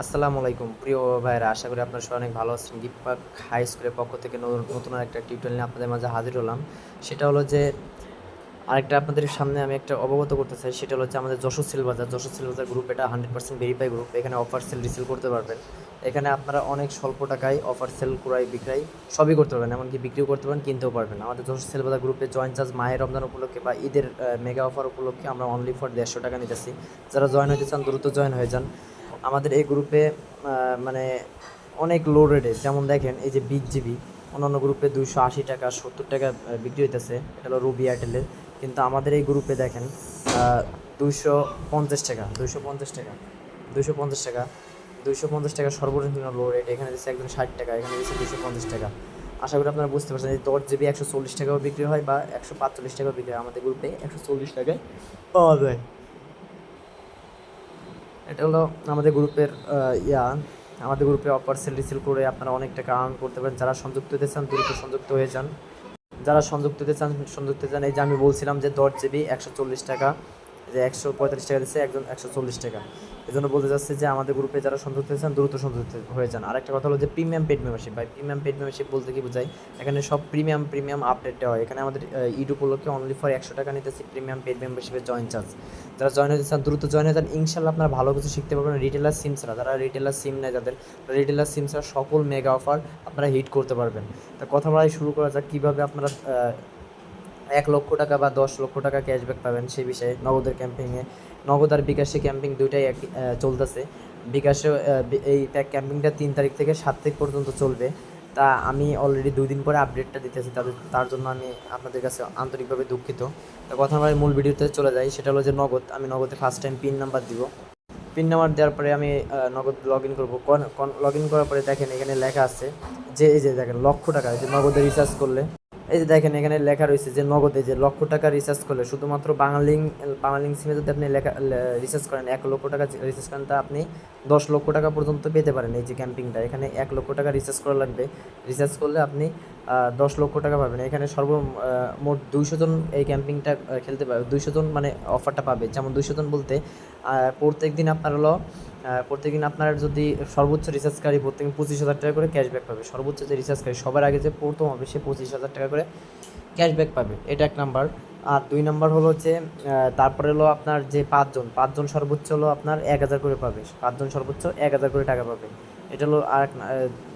আসসালামু আলাইকুম। প্রিয় ভাইরা আশা করি আপনারা সবাই অনেক ভালো আছেন। গিফট হাই স্কুলের পক্ষ থেকে নতুন একটা টিউটোরিয়াল নিয়ে আপনাদের মাঝে হাজির হলাম। সেটা হলো যে, আরেকটা আপনাদের সামনে আমি একটা অবগত করতে চাই। সেটা হলো যে, আমাদের Jessore sell Bazar Jessore sell Bazar group এটা হান্ড্রেড পার্সেন্ট ভেরিফাই গ্রুপ এখানে অফার সেল রিসেল করতে পারবেন। এখানে আপনারা অনেক স্বল্প টাকায় অফার সেল ক্রয়, বিক্রয় সবই করতে পারবেন। এমনকি বিক্রিও করতে পারেন কিনতেও পারবেন। আমাদের যশোর সেল বাজার গ্রুপে জয়েন চার্জ মায়ের রমজান উপলক্ষে বা ঈদের মেগা অফার উপলক্ষে আমরা অনলি ফর দেড়শো টাকা নিতেছি। যারা জয়েন হতে চান, দ্রুত জয়েন হয়ে যান। আমাদের এই গ্রুপে মানে অনেক লো রেটে যেমন দেখেন, এই যে বিগ জিবি অন্যান্য গ্রুপে দুইশো আশি টাকা, সত্তর টাকা বিক্রি হইতেছে। এটা হলো রুবি এয়ারটেলের কিন্তু আমাদের এই গ্রুপে দেখেন দুইশো পঞ্চাশ টাকা, দুইশো পঞ্চাশ টাকা, দুইশো পঞ্চাশ টাকা, দুইশো পঞ্চাশ টাকা সর্বনিম্ন লো রেট এখানে দিচ্ছে একজন ষাট টাকা, এখানে দিচ্ছে দুশো পঞ্চাশ টাকা। আশা করি আপনারা বুঝতে পারছেন যে দশ জিবি একশো চল্লিশ টাকাও বিক্রি হয় বা একশো পাঁচচল্লিশ টাকাও বিক্রি হয়। আমাদের গ্রুপে একশো চল্লিশ টাকায় পাওয়া যায়। এটা হলো আমাদের গ্রুপের ইয়া। আমাদের গ্রুপে অফার সেল রিসেল করে আপনারা অনেক টাকা আর্ন করতে পারেন। যারা সংযুক্ত হতে চান, দ্রুত সংযুক্ত হয়ে যান। যারা সংযুক্ত হতে চান, সংযুক্ত হতে চান, এই যে আমি বলছিলাম যে দশ জিবি একশো চল্লিশ টাকা। যে একশো পঁয়তাল্লিশ টাকা দিচ্ছে, একজন একশো চল্লিশ টাকা। এই জন্য বলতে চাচ্ছি যে আমাদের গ্রুপে যারা সংযুক্ত হয়েছেন, দ্রুত সংযুক্ত হয়ে যান। আরেকটা কথা হলো যে প্রিমিয়াম পেড মেম্বারশিপ ভাই প্রিমিয়াম পেড মেম্বারশিপ বলতে কি বোঝায়? এখানে সব প্রিমিয়াম প্রিমিয়াম আপডেট হয়। এখানে আমাদের ইউটিউব উপলক্ষে অনলি ফর একশো টাকা নিতেছি প্রিমিয়াম পেড মেম্বারশিপের জয়েন চার্জ যারা জয়েন হতে দ্রুত জয়েন হয়ে যান। ইনশাল্লাহ আপনারা ভালো কিছু শিখতে পারবেন রিটেলার সিম ছাড়া। যারা রিটেলার সিম নেয় যাদের রিটেলার সিম ছাড়া সকল মেগা অফার আপনারা হিট করতে পারবেন। তা কথা বলাই শুরু করা যাক। কীভাবে আপনারা এক লক্ষ টাকা বা দশ লক্ষ টাকা ক্যাশব্যাক পাবেন সেই বিষয়ে নগদের ক্যাম্পিংয়ে নগদ আর বিকাশে ক্যাম্পিং দুইটাই এক চলতেছে। বিকাশে এই ক্যাম্পিংটা তিন তারিখ থেকে সাত তারিখ পর্যন্ত চলবে। তা আমি অলরেডি দুই দিন পরে আপডেটটা দিতেছি। তাদের, তার জন্য আমি আপনাদের কাছে আন্তরিকভাবে দুঃখিত। তা কথা আমার মূল ভিডিওতে চলে যাই। সেটা হলো যে নগদ, আমি নগদে ফার্স্ট টাইম পিন নাম্বার দিব। পিন নাম্বার দেওয়ার পরে আমি নগদ লগ ইন করব লগ ইন করার পরে দেখেন এখানে লেখা আছে যে, এই যে দেখেন লক্ষ টাকা যে নগদে রিচার্জ করলে। এই যে দেখেন, এখানে লেখা রয়েছে যে নগদে যে লক্ষ টাকা রিচার্জ করলে শুধুমাত্র বাংলালিং বাংলালিং সিমে যদি আপনি লেখা রিচার্জ করেন, এক লক্ষ টাকা রিচার্জ করেন, তা আপনি দশ লক্ষ টাকা পর্যন্ত পেতে পারেন এই যে ক্যাম্পিংটা। এখানে এক লক্ষ টাকা রিচার্জ করা লাগবে। রিচার্জ করলে আপনি দশ লক্ষ টাকা পাবেন। এখানে সর্ব মোট দুইশো জন এই ক্যাম্পিংটা খেলতে পারবে। দুইশো জন মানে অফারটা পাবে। যেমন দুইশো জন বলতে প্রত্যেক দিন আপনার হলো প্রত্যেক দিন আপনার যদি সর্বোচ্চ রিচার্জকারী প্রত্যেক পঁচিশ হাজার টাকা করে ক্যাশব্যাক পাবে। সর্বোচ্চ যে রিচার্জকারী সবার আগে যে প্রথম হবে, সে পঁচিশ হাজার টাকা করে ক্যাশব্যাক পাবে। এটা এক নাম্বার আর দুই নম্বর হলো আহ, তারপরে হলো আপনার যে পাঁচজন পাঁচজন সর্বোচ্চ হলো আপনার এক হাজার করে পাবে। পাঁচজন সর্বোচ্চ এক হাজার করে টাকা পাবে। এটা হলো আর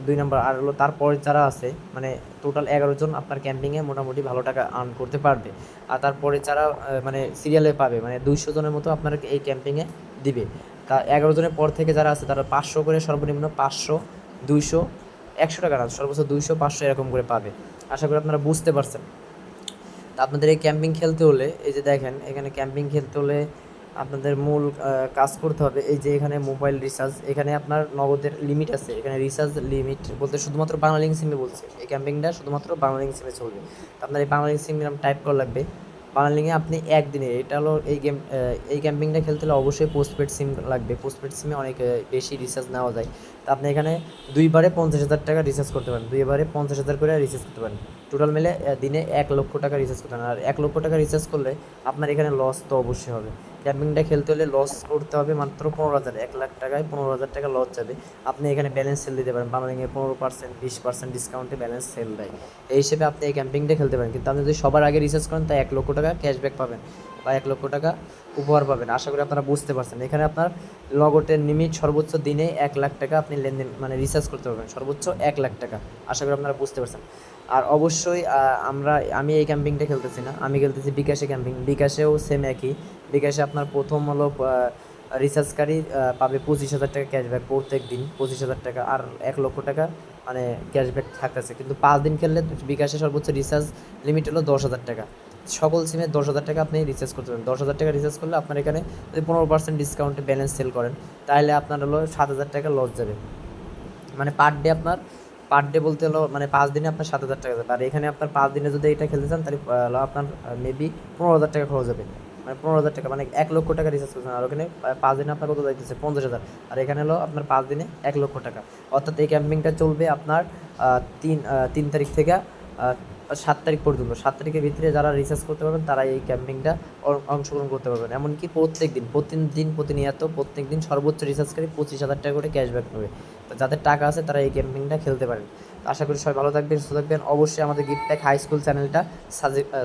দুই নম্বর। আর হলো তারপরে যারা আছে মানে টোটাল এগারো জন আপনার ক্যাম্পিংয়ে মোটামুটি ভালো টাকা আর্ন করতে পারবে। আর তারপরে যারা মানে সিরিয়ালে পাবে মানে দুইশো জনের মতো আপনার এই ক্যাম্পিংয়ে দিবে। তা এগারো জনের পর থেকে যারা আছে তারা পাঁচশো করে সর্বনিম্ন পাঁচশো দুইশো একশো টাকা সর্বোচ্চ দুইশো পাঁচশো এরকম করে পাবে। আশা করি আপনারা বুঝতে পারছেন। আপনাদের এই ক্যাম্পিং খেলতে হলে, এই যে দেখেন, এখানে ক্যাম্পিং খেলতে হলে আপনাদের মূল কাজ করতে হবে, এই যে এখানে মোবাইল রিচার্জ, এখানে আপনার নগদের লিমিট আছে, এখানে রিচার্জ লিমিট বলতে শুধুমাত্র বাংলালিং সিমে বলছে, এই ক্যাম্পিংটা শুধুমাত্র বাংলালিং সিমে চলবে। আপনার এই বাংলালিং সিম টাইপ করা লাগবে বাংলালিংয়ে আপনি একদিনে এটা হলো এই গেম এই ক্যাম্পিংটা খেলতে হলে অবশ্যই পোস্টপেড সিম লাগবে। পোস্টপেড সিমে অনেক বেশি রিচার্জ নেওয়া যায়। তা আপনি এখানে দুইবারে পঞ্চাশ হাজার টাকা রিচার্জ করতে পারেন। দুইবারে পঞ্চাশ হাজার করে রিচার্জ করতে পারেন। টোটাল মিলে দিনে এক লক্ষ টাকা রিচার্জ করতে পারেন। আর এক লক্ষ টাকা রিচার্জ করলে আপনার এখানে লস তো অবশ্যই হবে। ক্যাম্পিংটা খেলতে হলে লস করতে হবে মাত্র পনেরো হাজার, এক লাখ টাকায় পনেরো হাজার টাকা লস যাবে। আপনি এখানে ব্যালেন্স সেল দিতে পারেন। বাংলাদেশে পনেরো পার্সেন্ট বিশ পার্সেন্ট ডিসকাউন্টে ব্যালেন্স সেল দেয়। এই হিসেবে আপনি এই ক্যাম্পিংটা খেলতে পারেন। কিন্তু আপনি যদি সবার আগে রিচার্জ করেন, তাই এক লক্ষ টাকা ক্যাশব্যাক পাবেন। বা এক লক্ষ টাকা উপহার পাবেন। আশা করি আপনারা বুঝতে পারছেন। এখানে আপনার লগটের লিমিট সর্বোচ্চ দিনে এক লাখ টাকা আপনি লেনদেন মানে রিচার্জ করতে পারবেন। সর্বোচ্চ এক লাখ টাকা। আশা করি আপনারা বুঝতে পারছেন। আর অবশ্যই আমরা, আমি এই ক্যাম্পিংটা খেলতেছি না। আমি খেলতেছি বিকাশে ক্যাম্পিং বিকাশেও সেম একই। বিকাশে আপনার প্রথম হলো রিচার্জকারী পাবে পঁচিশ হাজার টাকা ক্যাশব্যাক প্রত্যেক দিন, পঁচিশ হাজার টাকা। আর এক লক্ষ টাকা মানে ক্যাশব্যাক থাকতেছে। কিন্তু পাঁচ দিন খেললে বিকাশে সর্বোচ্চ রিচার্জ লিমিট হলো দশ হাজার টাকা। সকল সিমে দশ হাজার টাকা আপনি রিচার্জ করতে পারেন। দশ হাজার টাকা রিচার্জ করলে আপনার এখানে যদি পনেরো পার্সেন্ট ডিসকাউন্টে ব্যালেন্স সেল করেন, তাহলে আপনার হলো সাত হাজার টাকা লস যাবে। মানে পার ডে আপনার পার ডে বলতে হলো মানে পাঁচ দিনে আপনার সাত হাজার টাকা যাবে। আর এখানে আপনার পাঁচ দিনে যদি এটা খেলতে চান, তাহলে আপনার মেবি পনেরো হাজার টাকা খরচ হবে। মানে পনেরো হাজার টাকা মানে এক লক্ষ টাকা রিচার্জ করছেন আর ওখানে পাঁচ দিনে আপনার কত যাইতেছে? পঞ্চাশ হাজার। আর এখানে হলো আপনার পাঁচ দিনে এক লক্ষ টাকা। অর্থাৎ এই ক্যাম্পিংটা চলবে আপনার তিন তিন তারিখ থেকে সাত তারিখ পর্যন্ত, সাত তারিখের ভিতরে যারা রিসার্চ করতে পারবেন তারা এই ক্যাম্পিংটা অংশগ্রহণ করতে পারবেন। এমনকি প্রত্যেক দিন প্রতিদিন প্রতিনিয়ত প্রত্যেক দিন সর্বোচ্চ রিসার্চকারী পঁচিশ হাজার টাকা করে ক্যাশব্যাক নেবে। তো যাদের টাকা আছে, তারা এই ক্যাম্পিংটা খেলতে পারেন। আশা করি সবাই ভালো থাকবেন, সুস্থ থাকবেন। অবশ্যই আমাদের গিফট হাই স্কুল চ্যানেলটা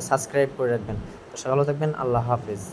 সাবস্ক্রাইব করে রাখবেন। তো সবাই ভালো থাকবেন, আল্লাহ হাফিজ।